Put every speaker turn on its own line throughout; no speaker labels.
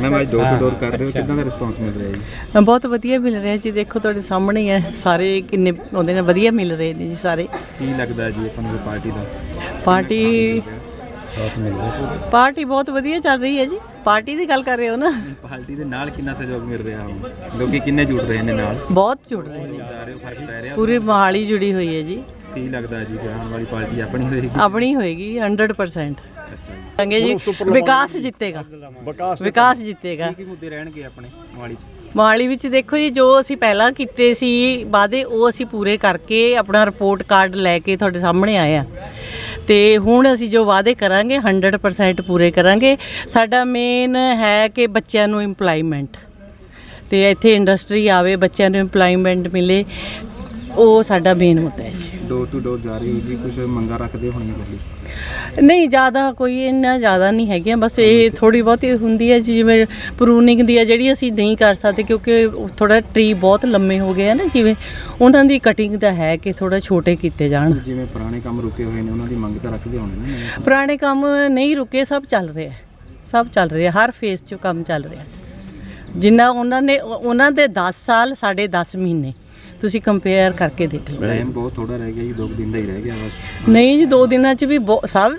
ਮੈਂ ਅੱਜ door to door ਕਰ ਰਹੇ। ਹੋ ਕਿਦਾਂ ਦਾ ਰਿਸਪੌਂਸ ਮਿਲ ਰਿਹਾ ਜੀ?
ਬਹੁਤ ਵਧੀਆ ਮਿਲ ਰਿਹਾ ਜੀ ਦੇਖੋ ਤੁਹਾਡੇ ਸਾਹਮਣੇ ਹੀ ਹੈ ਸਾਰੇ ਕਿੰਨੇ ਉਹਦੇ ਨਾਲ ਵਧੀਆ ਮਿਲ ਰਹੇ ਨੇ ਜੀ ਸਾਰੇ।
ਕੀ ਲੱਗਦਾ ਜੀ ਆਪਾਂ ਨੂੰ ਪਾਰਟੀ ਦਾ?
ਪਾਰਟੀ
ਸਾਥ ਮਿਲ ਰਿਹਾ
ਪਾਰਟੀ ਬਹੁਤ ਵਧੀਆ ਚੱਲ ਰਹੀ ਹੈ ਜੀ। ਪਾਰਟੀ ਦੀ ਗੱਲ ਕਰ ਰਹੇ ਹੋ ਨਾ।
ਪਾਰਟੀ ਦੇ ਨਾਲ ਕਿੰਨਾ ਸਹਿਯੋਗ ਮਿਲ ਰਿਹਾ ਹੁਣ? ਲੋਕੀ ਕਿੰਨੇ ਜੁੜ ਰਹੇ ਨੇ ਨਾਲ?
ਬਹੁਤ ਜੁੜ ਰਹੇ ਨੇ।
ਜਾ ਰਹੇ ਹੋ ਫ਼ਰਕ ਪੈ ਰਿਹਾ
ਪੂਰੀ ਮੋਹਾਲੀ ਜੁੜੀ ਹੋਈ ਹੈ ਜੀ।
ਕੀ ਲੱਗਦਾ ਜੀ ਕਿ ਆਉਣ ਵਾਲੀ ਪਾਰਟੀ ਆਪਣੀ ਹੋਏਗੀ?
ਆਪਣੀ ਹੋਏਗੀ 100%
ਅੱਛਾ ਜੀ।
ਵਿਕਾਸ ਜਿੱਤੇਗਾ। ਵਿਕਾਸ ਜਿੱਤੇਗਾ।
ਕੀ ਮੁੱਦੇ ਰਹਿਣਗੇ ਆਪਣੇ ਮੋਹਾਲੀ ਚ?
ਮੋਹਾਲੀ ਵਿੱਚ ਦੇਖੋ ਜੀ ਜੋ ਅਸੀਂ ਪਹਿਲਾਂ ਕੀਤੇ ਸੀ ਵਾਅਦੇ ਉਹ ਅਸੀਂ ਪੂਰੇ ਕਰਕੇ ਆਪਣਾ ਰਿਪੋਰਟ ਕਾਰਡ ਲੈ ਕੇ ਤੁਹਾਡੇ ਸਾਹਮਣੇ ਆਏ ਆ। ਤੇ ਹੁਣ ਅਸੀਂ ਜੋ ਵਾਅਦੇ ਕਰਾਂਗੇ 100% ਪੂਰੇ ਕਰਾਂਗੇ। ਸਾਡਾ ਮੇਨ ਹੈ ਕਿ ਬੱਚਿਆਂ ਨੂੰ EMPLOYMENT ਤੇ ਇੱਥੇ ਇੰਡਸਟਰੀ ਆਵੇ ਬੱਚਿਆਂ ਨੂੰ EMPLOYMENT ਮਿਲੇ। ਉਹ ਸਾਡਾ ਮੇਨ ਮੁੱਦਾ ਹੈ ਜੀ।
ਡੋਰ ਟੂ ਡੋਰ ਜਾ ਰਹੀ ਹੋ ਜੀ ਕੁਝ ਮੰਗਾ ਰੱਖਦੇ ਹੋਣਗੇ ਕੋਈ
ਨਹੀਂ ਜ਼ਿਆਦਾ ਕੋਈ ਇੰਨਾ ਜ਼ਿਆਦਾ ਨਹੀਂ ਹੈਗੀਆਂ ਬਸ ਇਹ ਥੋੜੀ ਬਹੁਤੀ ਹੁੰਦੀ ਹੈ ਜੀ, ਜਿਵੇਂ ਪ੍ਰੂਨਿੰਗ ਦੀ ਹੈ ਜਿਹੜੀ ਅਸੀਂ ਨਹੀਂ ਕਰ ਸਕਦੇ ਕਿਉਂਕਿ ਥੋੜਾ ਟਰੀ ਬਹੁਤ ਲੰਮੇ ਹੋ ਗਏ ਆ ਨਾ ਜਿਵੇਂ ਉਹਨਾਂ ਦੀ ਕਟਿੰਗ ਦਾ ਹੈ ਕਿ ਥੋੜਾ ਛੋਟੇ ਕੀਤੇ ਜਾਣ।
ਜਿਵੇਂ ਪੁਰਾਣੇ ਕੰਮ ਰੁਕੇ ਹੋਏ ਨੇ ਉਹਨਾਂ ਦੀ ਮੰਗ ਤਾਂ ਰੱਖਦੇ ਹੋਣੇ ਨੇ।
ਪੁਰਾਣੇ ਕੰਮ ਨਹੀਂ ਰੁਕੇ ਸਭ ਚੱਲ ਰਿਹਾ ਹੈ। ਸਭ ਚੱਲ ਰਿਹਾ ਹਰ ਫੇਸ 'ਚ ਕੰਮ ਚੱਲ ਰਿਹਾ। ਜਿੰਨਾ ਉਹਨਾਂ ਨੇ ਉਹਨਾਂ ਦੇ 10 ਸਾਲ ਸਾਡੇ 10 ਮਹੀਨੇ। ਤੁਸੀਂ ਕੰਪੇਅਰ ਕਰਕੇ ਦੇਖ ਲਓ।
ਟਾਈਮ ਬਹੁਤ ਥੋੜਾ ਰਹਿ ਗਿਆ ਜੀ ਦੋ ਕੁ ਦਿਨ ਦਾ ਹੀ ਰਹਿ ਗਿਆ ਬਸ।
ਨਹੀਂ ਜੀ ਦੋ ਦਿਨਾਂ 'ਚ ਵੀ ਸਭ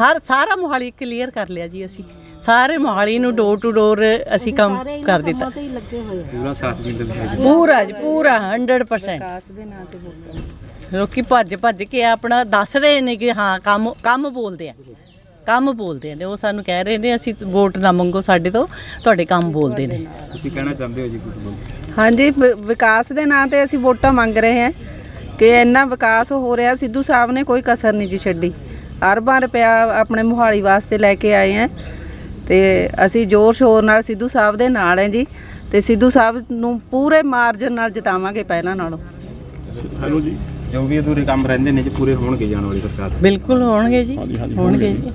ਹਰ ਸਾਰਾ ਮੋਹਾਲੀ ਕਲੀਅਰ ਕਰ ਲਿਆ ਜੀ ਅਸੀਂ। ਸਾਰੇ ਮੋਹਾਲੀ ਨੂੰ ਡੋਰ ਟੂ ਡੋਰ ਅਸੀਂ ਕੰਮ ਕਰ ਦਿੱਤਾ।
ਪੂਰਾ ਸਾਥ ਮਿਲ ਰਿਹਾ ਜੀ।
ਪੂਰਾ ਜੀ ਪੂਰਾ 100% ਲੋਕੀ ਭੱਜ ਭੱਜ ਕੇ ਆਪਣਾ ਦੱਸ ਰਹੇ ਨੇ ਕਿ ਹਾਂ ਕੰਮ ਕੰਮ ਬੋਲਦੇ ਆ। ਕੰਮ ਬੋਲਦੇ ਨੇ ਉਹ ਸਾਨੂੰ ਕਹਿ ਰਹੇ ਨੇ ਅਸੀਂ ਵੋਟ ਨਾ ਮੰਗੋ ਸਾਡੇ ਤੋਂ ਤੁਹਾਡੇ ਕੰਮ ਬੋਲਦੇ ਨੇ।
ਤੁਸੀਂ ਕਹਿਣਾ ਚਾਹੁੰਦੇ ਹੋ ਜੀ ਕੁਝ ਬੋਲ।
ਹਾਂਜੀ ਵਿਕਾਸ ਦੇ ਨਾਂ ਤੇ ਅਸੀਂ ਵੋਟਾਂ ਮੰਗ ਰਹੇ ਹਾਂ ਕਿ ਇੰਨਾ ਵਿਕਾਸ ਹੋ ਰਿਹਾ ਸਿੱਧੂ ਸਾਹਿਬ ਨੇ ਕੋਈ ਕਸਰ ਨਹੀਂ ਜੀ ਛੱਡੀ। ਅਰਬਾਂ ਰੁਪਇਆ ਆਪਣੇ ਮੁਹਾਲੀ ਵਾਸਤੇ ਲੈ ਕੇ ਆਏ ਹਾਂ ਤੇ ਅਸੀਂ ਜ਼ੋਰ ਸ਼ੋਰ ਨਾਲ ਸਿੱਧੂ ਸਾਹਿਬ ਦੇ ਨਾਲ ਹੈ ਜੀ ਤੇ ਸਿੱਧੂ ਸਾਹਿਬ ਨੂੰ ਪੂਰੇ ਮਾਰਜਨ ਨਾਲ ਜਿਤਾਵਾਂਗੇ ਪਹਿਲਾਂ ਨਾਲੋਂ।
ਹੈਲੋ ਜੀ। ਜੋ ਵੀ ਅਧੂਰੇ ਕੰਮ ਰਹਿੰਦੇ ਨੇ ਜੀ ਪੂਰੇ ਹੋਣਗੇ ਜਾਣ ਵਾਲੀ ਸਰਕਾਰ
ਬਿਲਕੁਲ ਹੋਣਗੇ ਜੀ ਹੋਣਗੇ ਜੀ।